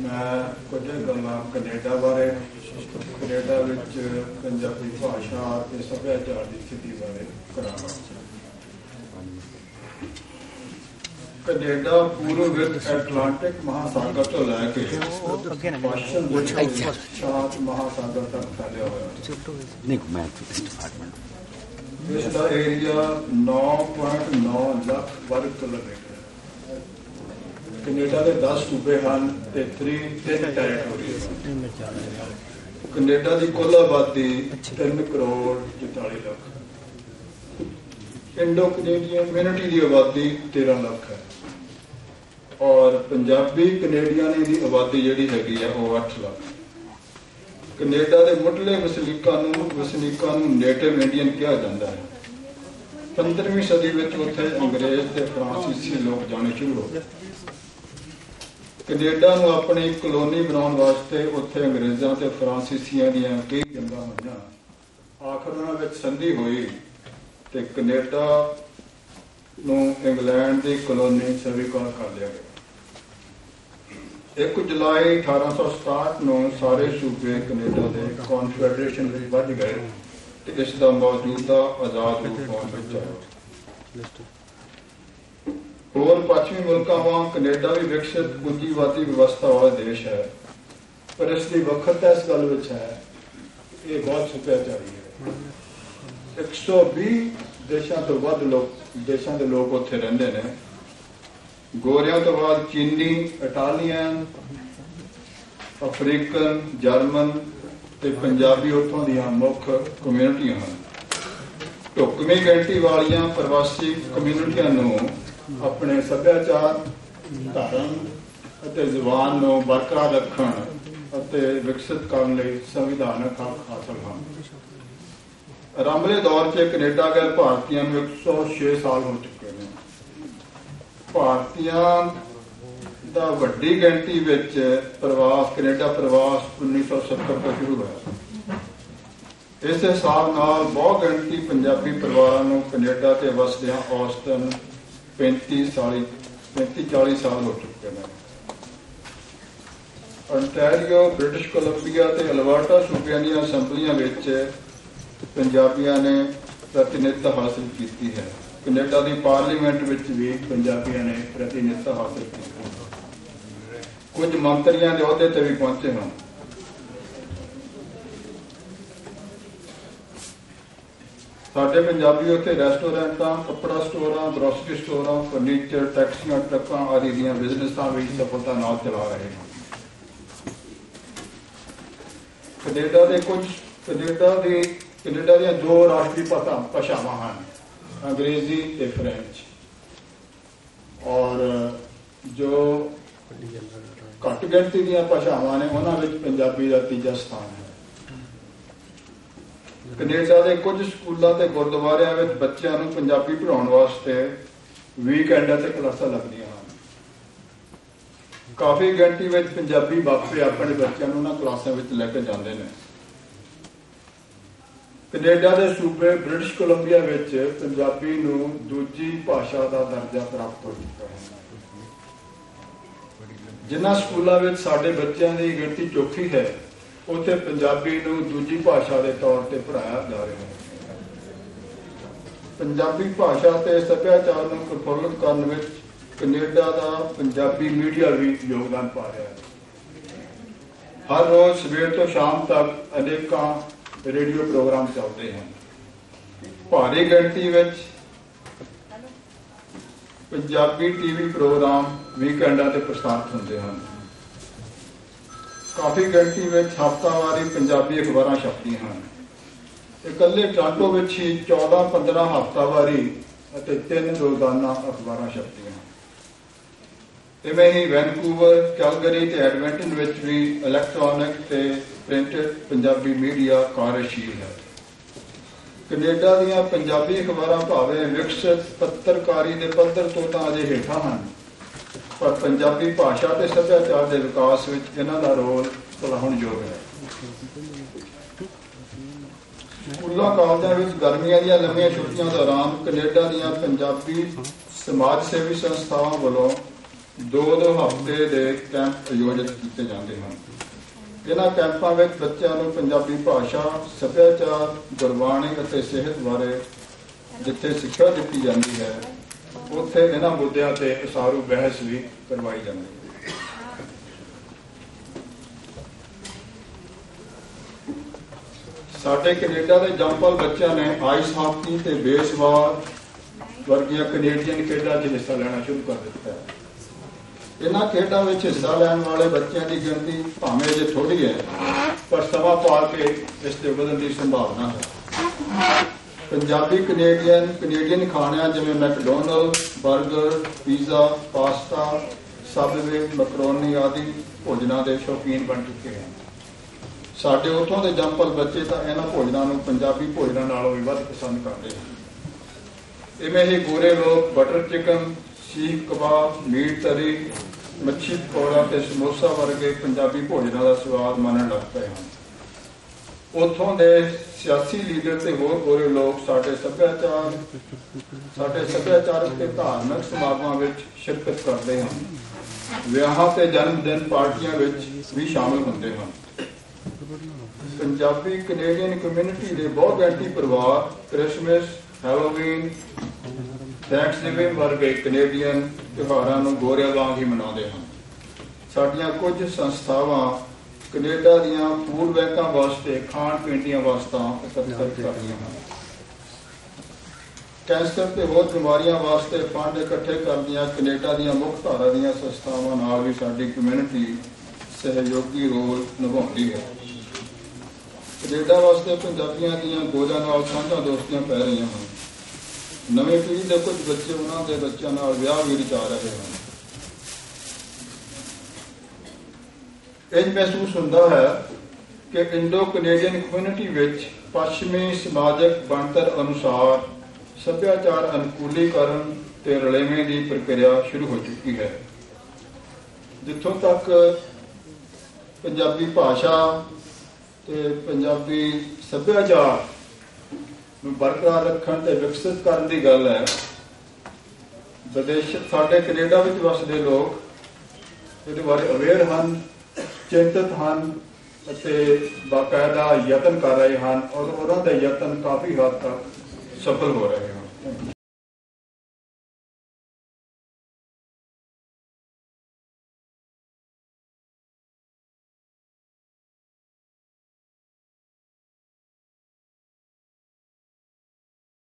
ਮੈਂ ਕੁਝ ਗੱਲਾਂ ਕੈਨੇਡਾ ਬਾਰੇ ਕੈਨੇਡਾ ਵਿੱਚ ਪੰਜਾਬੀ ਭਾਸ਼ਾ ਤੇ ਸੱਭਿਆਚਾਰ ਦੀ ਸਥਿਤੀ ਬਾਰੇ ਕਰਾਂਗਾ। ਕੈਨੇਡਾ ਪੂਰਬ ਵਿੱਚ ਐਟਲਾਂਟਿਕ ਮਹਾਸਾਗਰ ਤੋਂ ਲੈ ਕੇ ਪੱਛਮ ਵਿੱਚ ਸ਼ਾਂਤ ਮਹਾਸਾਗਰ ਤੱਕ ਫੈਲਿਆ ਹੋਇਆ ਹੈ। ਨਹੀਂ ਮੈਂ ਇਸ ਡਿਪਾਰਟਮੈਂਟ ਇਸ ਦਾ ਏਰੀਆ 9.9 ਲੱਖ ਵਰਗ ਕਿਲੋਮੀਟਰ ਕੈਨੇਡਾ ਦੇ 10 ਸੂਬੇ ਹਨ ਤੇ 3 ਤਿੰਨ ਟੈਰੀਟੋਰੀਜ਼ ਕੈਨੇਡਾ ਦੀ ਕੁੱਲ ਆਬਾਦੀ 3 crore 44 lakh Indo Canadian community ਦੀ ਆਬਾਦੀ 13 ਲੱਖ ਹੈ। ਔਰ ਪੰਜਾਬੀ ਕੈਨੇਡੀਅਨਾਂ ਦੀ ਆਬਾਦੀ ਜਿਹੜੀ ਹੈਗੀ ਆ ਉਹ 8 ਲੱਖ ਕੈਨੇਡਾ ਦੇ ਮੁੱਢਲੇ ਵਸਨੀਕਾਂ ਨੂੰ ਵਸਨੀਕਾਂ ਨੂੰ ਨੇਟਿਵ ਇੰਡੀਅਨ ਕਿਹਾ ਜਾਂਦਾ ਹੈ। 15ਵੀਂ ਸਦੀ ਵਿੱਚ ਉੱਥੇ ਅੰਗਰੇਜ਼ ਤੇ ਫਰਾਂਸੀਸੀ ਲੋਕ ਜਾਣੇ ਸ਼ੁਰੂ ਹੋ ਗਏ। ਕੈਨੇਡਾ ਨੂੰ ਆਪਣੀ ਕਲੋਨੀ ਬਣਾਉਣ ਵਾਸਤੇ ਉੱਥੇ ਅੰਗਰੇਜ਼ਾਂ ਤੇ ਫਰਾਂਸੀਸੀਆਂ ਦੀਆਂ ਕਈ ਜੰਗਾਂ ਹੋਈਆਂ। ਆਖਰ ਉਹਨਾਂ ਵਿੱਚ ਸੰਧੀ ਹੋਈ ਤੇ ਕੈਨੇਡਾ ਨੂੰ ਇੰਗਲੈਂਡ ਦੀ ਕਲੋਨੀ ਸਵੀਕਾਰ ਕਰ ਲਿਆ ਗਿਆ। 1 ਜੁਲਾਈ 1867 ਨੂੰ ਸਾਰੇ ਸੂਬੇ ਕੈਨੇਡਾ ਦੇ ਕਨਫੈਡਰੇਸ਼ਨ ਵਿੱਚ ਵੱਜ ਗਏ ਤੇ ਇਸ ਦਾ ਮੌਜੂਦਾ ਆਜ਼ਾਦ ਰੂਪ ਹੋਣ ਵਿੱਚ ਆਇਆ। ਹੋਰ ਪੱਛਮੀ ਮੁਲਕਾਂ ਵਾਂਗ ਕੈਨੇਡਾ ਵੀ ਵਿਕਸਿਤ ਪੂੰਜੀਵਾਦੀ ਵਿਵਸਥਾ ਵਾਲਾ ਦੇਸ਼ ਹੈ। ਪਰ ਇਸ ਦੀ ਵੱਖਰਤਾ ਇਸ ਗੱਲ ਵਿੱਚ ਹੈ, ਇਹ ਬਹੁਤ ਸੱਭਿਆਚਾਰੀ ਹੈ। 120 ਦੇਸ਼ਾਂ ਤੋਂ ਵੱਧ ਲੋਕ, ਦੇਸ਼ਾਂ ਦੇ ਲੋਕ ਉੱਥੇ ਰਹਿੰਦੇ ਨੇ। ਗੋਰਿਆਂ ਤੋਂ ਬਾਅਦ ਚੀਨੀ, ਇਟਾਲੀਅਨ, ਅਫਰੀਕਨ, ਜਰਮਨ ਤੇ ਪੰਜਾਬੀ ਉੱਥੋਂ ਦੀਆਂ ਮੁੱਖ ਕਮਿਊਨਿਟੀਆਂ ਹਨ। ਢੁਕਵੀਂ ਗਿਣਤੀ ਵਾਲੀਆਂ ਪ੍ਰਵਾਸੀ ਕਮਿਊਨਿਟੀਆਂ ਨੂੰ ਆਪਣੇ ਸੱਭਿਆਚਾਰ, ਧਰਮ ਅਤੇ ਜ਼ੁਬਾਨ ਨੂੰ ਬਰਕਰਾਰ ਰੱਖਣ ਅਤੇ ਵਿਕਸਿਤ ਕਰਨ ਲਈ ਸੰਵਿਧਾਨਕ ਹੱਕ ਹਾਸਲ ਹਨ। ਆਰੰਭਲੇ ਦੌਰ 'ਚ ਕੈਨੇਡਾ ਗਏ ਭਾਰਤੀਆਂ ਨੂੰ 106 ਸਾਲ ਹੋ ਚੁੱਕੇ ਨੇ। ਭਾਰਤੀਆਂ ਦਾ ਵੱਡੀ ਗਿਣਤੀ ਵਿੱਚ ਪ੍ਰਵਾਸ, ਕੈਨੇਡਾ ਪ੍ਰਵਾਸ 1970 ਤੋਂ ਸ਼ੁਰੂ ਹੋਇਆ। ਇਸ ਹਿਸਾਬ ਨਾਲ ਬਹੁਤ ਗਿਣਤੀ ਪੰਜਾਬੀ ਪਰਿਵਾਰਾਂ ਨੂੰ ਕੈਨੇਡਾ ਤੇ ਵਸਦਿਆਂ ਔਸਤਨ 35 ਸਾਲ 35 40 ਸਾਲ ਹੋ ਚੁੱਕੇ ਨੇ। ਅੰਟਾਰੀਓ, ਬ੍ਰਿਟਿਸ਼ ਕੋਲੰਬੀਆ ਤੇ ਅਲਬਰਟਾ ਸੂਬਿਆਂ ਦੀਆਂ ਅਸੈਂਬਲੀਆਂ ਵਿੱਚ ਪੰਜਾਬੀਆਂ ਨੇ ਪ੍ਰਤੀਨਿਧਤਾ ਹਾਸਲ ਕੀਤੀ ਹੈ। ਕੈਨੇਡਾ ਦੀ ਪਾਰਲੀਮੈਂਟ ਵਿੱਚ ਵੀ ਪੰਜਾਬੀਆਂ ਨੇ ਪ੍ਰਤੀਨਿਧਤਾ ਹਾਸਲ ਕੀਤੀ ਕੁਝ ਮੰਤਰੀਆਂ ਦੇ ਅਹੁਦੇ ਤੇ ਵੀ ਪਹੁੰਚੇ ਹਨ। ਸਾਡੇ ਪੰਜਾਬੀ ਉੱਥੇ ਰੈਸਟੋਰੈਂਟਾਂ, ਕੱਪੜਾ ਸਟੋਰਾਂ ਗਰੋਸਰੀ ਸਟੋਰਾਂ ਫਰਨੀਚਰ ਟੈਕਸੀਆਂ ਟਰੱਕਾਂ ਆਦਿ ਦੀਆਂ ਬਿਜ਼ਨਸਾਂ ਵਿੱਚ ਸਫਲਤਾ ਨਾਲ ਚਲਾ ਰਹੇ ਹਨ ਕੈਨੇਡਾ ਦੇ ਕੁਝ, ਕੈਨੇਡਾ ਦੇ, ਕੈਨੇਡਾ ਦੀਆਂ ਦੋ ਰਾਸ਼ਟਰੀ ਭਾਸ਼ਾਵਾਂ ਹਨ, ਅੰਗਰੇਜ਼ੀ ਤੇ ਫ੍ਰੈਂਚ। ਔਰ ਜੋ ਘੱਟ ਗਿਣਤੀ ਦੀਆਂ ਭਾਸ਼ਾਵਾਂ ਨੇ, ਉਹਨਾਂ ਵਿੱਚ ਪੰਜਾਬੀ ਦਾ ਤੀਜਾ ਸਥਾਨ ਹੈ। ਕੈਨੇਡਾ ਦੇ ਕੁਝ ਸਕੂਲਾਂ ਤੇ ਗੁਰਦੁਆਰਿਆਂ ਵਿੱਚ ਬੱਚਿਆਂ ਨੂੰ ਪੰਜਾਬੀ ਪੜ੍ਹਾਉਣ ਵਾਸਤੇ ਵੀਕਐਂਡਾਂ ਤੇ ਕਲਾਸਾਂ ਲੱਗਦੀਆਂ ਹਨ। ਕਾਫੀ ਗਿਣਤੀ ਵਿੱਚ ਪੰਜਾਬੀ ਬਾਪੇ ਆਪਣੇ ਬੱਚਿਆਂ ਨੂੰ ਉਹਨਾਂ ਕਲਾਸਾਂ ਵਿੱਚ ਲੈ ਕੇ ਜਾਂਦੇ ਨੇ। ਕੈਨੇਡਾ ਦੇ ਸੂਬੇ ਬ੍ਰਿਟਿਸ਼ ਕੋਲੰਬੀਆ ਵਿੱਚ ਪੰਜਾਬੀ ਨੂੰ ਦੂਜੀ ਭਾਸ਼ਾ ਦਾ ਦਰਜਾ ਪ੍ਰਾਪਤ ਹੋ ਚੁੱਕਾ ਹੈ। ਜਿਨ੍ਹਾਂ ਸਕੂਲਾਂ ਵਿੱਚ ਸਾਡੇ ਬੱਚਿਆਂ ਦੀ ਗਿਣਤੀ ਚੋਖੀ ਹੈ ਉੱਥੇ ਪੰਜਾਬੀ ਨੂੰ ਦੂਜੀ ਭਾਸ਼ਾ ਦੇ ਤੌਰ ਤੇ ਪੜ੍ਹਾਇਆ ਜਾ ਰਿਹਾ ਹੈ। ਪੰਜਾਬੀ ਭਾਸ਼ਾ ਤੇ ਸੱਭਿਆਚਾਰ ਨੂੰ ਪ੍ਰਫੁੱਲਤ ਕਰਨ ਵਿੱਚ ਕੈਨੇਡਾ ਦਾ ਪੰਜਾਬੀ ਮੀਡੀਆ ਵੀ ਯੋਗਦਾਨ ਪਾ ਰਿਹਾ ਹੈ। ਹਰ ਰੋਜ਼ ਸਵੇਰ ਤੋਂ ਸ਼ਾਮ ਤੱਕ ਅਨੇਕਾਂ ਰੇਡੀਓ ਪ੍ਰੋਗਰਾਮ ਚੱਲਦੇ ਹਨ। ਭਾਰੀ ਗਿਣਤੀ ਵਿੱਚ ਪੰਜਾਬੀ ਟੀਵੀ ਪ੍ਰੋਗਰਾਮ ਵੀਕਐਂਡਾਂ ਤੇ ਪ੍ਰਸਾਰਿਤ ਹੁੰਦੇ ਹਨ। ਕਾਫੀ ਗਿਣਤੀ ਵਿੱਚ ਹਫ਼ਤਾਵਾਰੀ ਪੰਜਾਬੀ ਅਖਬਾਰਾਂ ਛਪਦੀਆਂ ਹਨ। ਇਕੱਲੇ ਟੋਰਾਂਟੋ ਵਿੱਚ ਹੀ 14-15 ਹਫ਼ਤਾਵਾਰੀ ਅਤੇ ਤਿੰਨ ਰੋਜ਼ਾਨਾ ਅਖਬਾਰਾਂ ਛਪਦੀਆਂ ਹਨ। ਇਵੇਂ ਹੀ ਵੈਨਕੂਵਰ, ਕੈਲਗਰੀ ਤੇ ਐਡਮਿੰਟਨ ਵਿੱਚ ਵੀ ਇਲੈਕਟ੍ਰੋਨਿਕ ਤੇ ਪ੍ਰਿੰਟਡ ਪੰਜਾਬੀ ਮੀਡੀਆ ਕਾਰਜਸ਼ੀਲ ਹੈ। ਕੈਨੇਡਾ ਦੀਆਂ ਪੰਜਾਬੀ ਅਖਬਾਰਾਂ ਭਾਵੇਂ ਵਿਕਸਿਤ ਪੱਤਰਕਾਰੀ ਦੇ ਪੱਧਰ ਤੋਂ ਤਾਂ ਅਜੇ ਹੇਠਾਂ ਹਨ ਪਰ ਪੰਜਾਬੀ ਭਾਸ਼ਾ ਤੇ ਸੱਭਿਆਚਾਰ ਦੇ ਵਿਕਾਸ ਵਿੱਚ ਇਹਨਾਂ ਦਾ ਰੋਲ ਸਲਾਹੁਣਯੋਗ ਹੈ। ਸਕੂਲਾਂ, ਕਾਲਜਾਂ ਵਿੱਚ ਗਰਮੀਆਂ ਦੀਆਂ ਲੰਮੀਆਂ ਛੁੱਟੀਆਂ ਦੌਰਾਨ ਕੈਨੇਡਾ ਦੀਆਂ ਪੰਜਾਬੀ ਸਮਾਜ ਸੇਵੀ ਸੰਸਥਾਵਾਂ ਵੱਲੋਂ ਦੋ ਦੋ ਹਫ਼ਤੇ ਦੇ ਕੈਂਪ ਆਯੋਜਿਤ ਕੀਤੇ ਜਾਂਦੇ ਹਨ। ਇਹਨਾਂ ਕੈਂਪਾਂ ਵਿੱਚ ਬੱਚਿਆਂ ਨੂੰ ਪੰਜਾਬੀ ਭਾਸ਼ਾ, ਸੱਭਿਆਚਾਰ, ਗੁਰਬਾਣੀ ਅਤੇ ਸਿਹਤ ਬਾਰੇ ਜਿੱਥੇ ਸਿੱਖਿਆ ਦਿੱਤੀ ਜਾਂਦੀ ਹੈ ਉੱਥੇ ਇਹਨਾਂ ਮੁੱਦਿਆਂ ਤੇ ਉਸਾਰੂ ਬਹਿਸ ਵੀ ਕਰਵਾਈ ਜਾਂਦੀ ਹੈ। ਸਾਡੇ ਕੈਨੇਡਾ ਦੇ ਜੰਪਲ ਬੱਚਿਆਂ ਨੇ ਆਈਸ ਹਾਕੀ ਤੇ ਬੇਸਬਾਲ ਵਰਗੀਆਂ ਕੈਨੇਡੀਅਨ ਖੇਡਾਂ 'ਚ ਹਿੱਸਾ ਲੈਣਾ ਸ਼ੁਰੂ ਕਰ ਦਿੱਤਾ ਹੈ। ਇਹਨਾਂ ਖੇਡਾਂ ਵਿੱਚ ਹਿੱਸਾ ਲੈਣ ਵਾਲੇ ਬੱਚਿਆਂ ਦੀ ਗਿਣਤੀ ਭਾਵੇਂ ਜੇ ਥੋੜੀ ਹੈ, ਪਰ ਸਮਾਂ ਪਾ ਕੇ ਇਸ ਦੇ ਵਧਣ ਦੀ ਸੰਭਾਵਨਾ ਹੈ। ਪੰਜਾਬੀ ਕੈਨੇਡੀਅਨ ਕੈਨੇਡੀਅਨ ਖਾਣਿਆਂ ਜਿਵੇਂ ਮੈਕਡੋਨਲਡ 버ਗਰ ਪੀਜ਼ਾ ਪਾਸਤਾ ਸਬਵੇ ਮਕਰੋਨੀ ਆਦਿ ਭੋਜਨਾਂ ਦੇ ਸ਼ੌਕੀਨ ਬਣ ਚੁੱਕੇ ਹਨ। ਸਾਡੇ ਉੱਥੋਂ ਦੇ ਜੰਪਲ ਬੱਚੇ ਤਾਂ ਇਹਨਾਂ ਭੋਜਨਾਂ ਨੂੰ ਪੰਜਾਬੀ ਭੋਜਨਾਂ ਨਾਲੋਂ ਵੀ ਵੱਧ ਪਸੰਦ ਕਰਦੇ ਹਨ। ਇਵੇਂ ਹੀ ਗੋਰੇ ਲੋਕ butter chicken seekh kebab, meat ਤਰੀ, ਮੱਛੀ ਪਕੌੜਾ ਤੇ ਸਮੋਸਾ ਵਰਗੇ ਪੰਜਾਬੀ ਭੋਜਨਾਂ ਦਾ ਸਵਾਦ ਮਾਣਨ ਲੱਗ ਪਏ ਹਨ। ਉੱਥੋਂ ਦੇ ਸਿਆਸੀ ਲੀਡਰ ਤੇ ਹੋਰ ਗੋਰੇ ਲੋਕ ਸਾਡੇ ਸੱਭਿਆਚਾਰ ਸਾਡੇ ਸੱਭਿਆਚਾਰਕ ਤੇ ਧਾਰਮਿਕ ਸਮਾਗਮਾਂ ਵਿੱਚ ਸ਼ਿਰਕਤ ਕਰਦੇ ਹਨ। ਵਿਆਹਾਂ ਤੇ ਜਨਮ ਦਿਨ ਪਾਰਟੀਆਂ ਵਿੱਚ ਵੀ ਸ਼ਾਮਲ ਹੁੰਦੇ ਹਨ। ਪੰਜਾਬੀ ਕੈਨੇਡੀਅਨ ਕਮਿਊਨਿਟੀ ਦੇ ਬਹੁਤ ਐਂਟੀ ਪਰਿਵਾਰ ਕ੍ਰਿਸਮਸ, ਹੈਲੋਵੀਨ, ਥੈਂਕਸਗਿਵਿੰਗ ਵਰਗੇ ਕੈਨੇਡੀਅਨ ਤਿਉਹਾਰਾਂ ਨੂੰ ਗੋਰਿਆਂ ਵਾਂਗ ਹੀ ਮਨਾਉਂਦੇ ਹਨ। ਸਾਡੀਆਂ ਕੁਝ ਸੰਸਥਾਵਾਂ ਕੈਨੇਡਾ ਦੀਆਂ ਫੂਡ ਬੈਂਕਾਂ ਵਾਸਤੇ ਖਾਣ ਪੀਣ ਦੀਆਂ ਵਸਤਾਂ ਇਕੱਤਰ ਕਰਦੀਆਂ ਹਨ ਕੈਂਸਰ ਤੇ ਹੋਰ ਬਿਮਾਰੀਆਂ ਵਾਸਤੇ ਫੰਡ ਇਕੱਠੇ ਕਰਦੀਆਂ ਕੈਨੇਡਾ ਦੀਆਂ ਮੁੱਖ ਧਾਰਾ ਦੀਆਂ ਸੰਸਥਾਵਾਂ ਨਾਲ ਵੀ ਸਾਡੀ ਕਮਿਊਨਿਟੀ ਸਹਿਯੋਗੀ ਰੋਲ ਨਿਭਾਉਂਦੀ ਹੈ। ਕੈਨੇਡਾ ਵਾਸਤੇ ਪੰਜਾਬੀਆਂ ਦੀਆਂ ਗੋਜਾਂ ਨਾਲ ਸਾਂਝਾਂ ਦੋਸਤੀਆਂ ਪੈ ਰਹੀਆਂ ਹਨ। ਨਵੇਂ ਪੀੜ੍ਹੀ ਦੇ ਕੁਝ ਬੱਚੇ ਉਹਨਾਂ ਦੇ ਬੱਚਿਆਂ ਨਾਲ ਵਿਆਹ ਵੀ ਰਚਾ ਰਹੇ ਹਨ। ਇਹ ਮਹਿਸੂਸ ਹੁੰਦਾ ਹੈ ਕਿ ਇੰਡੋ ਕੈਨੇਡੀਅਨ ਕਮਿਊਨਿਟੀ ਵਿੱਚ ਪੱਛਮੀ ਸਮਾਜਿਕ ਬਣਤਰ ਅਨੁਸਾਰ ਸੱਭਿਆਚਾਰ ਅਨੁਕੂਲੀਕਰਨ ਤੇ ਰਲੇਵੇਂ ਦੀ ਪ੍ਰਕਿਰਿਆ ਸ਼ੁਰੂ ਹੋ ਚੁੱਕੀ ਹੈ। ਜਿੱਥੋਂ ਤੱਕ ਪੰਜਾਬੀ ਭਾਸ਼ਾ ਤੇ ਪੰਜਾਬੀ ਸੱਭਿਆਚਾਰ ਨੂੰ ਬਰਕਰਾਰ ਰੱਖਣ ਤੇ ਵਿਕਸਿਤ ਕਰਨ ਦੀ ਗੱਲ ਹੈ, ਵਿਦੇਸ਼ ਸਾਡੇ ਕੈਨੇਡਾ ਵਿੱਚ ਵਸਦੇ ਲੋਕ ਇਹਦੇ ਬਾਰੇ ਅਵੇਅਰ ਹਨ ਚਿੰਤਤ ਹਨ ਅਤੇ ਬਾਕਾਇਦਾ ਯਤਨ ਕਰ ਰਹੇ ਹਨ ਔਰ ਉਹਨਾਂ ਦੇ ਯਤਨ ਕਾਫੀ ਹੱਦ ਤੱਕ ਸਫਲ ਹੋ ਰਹੇ ਹਨ।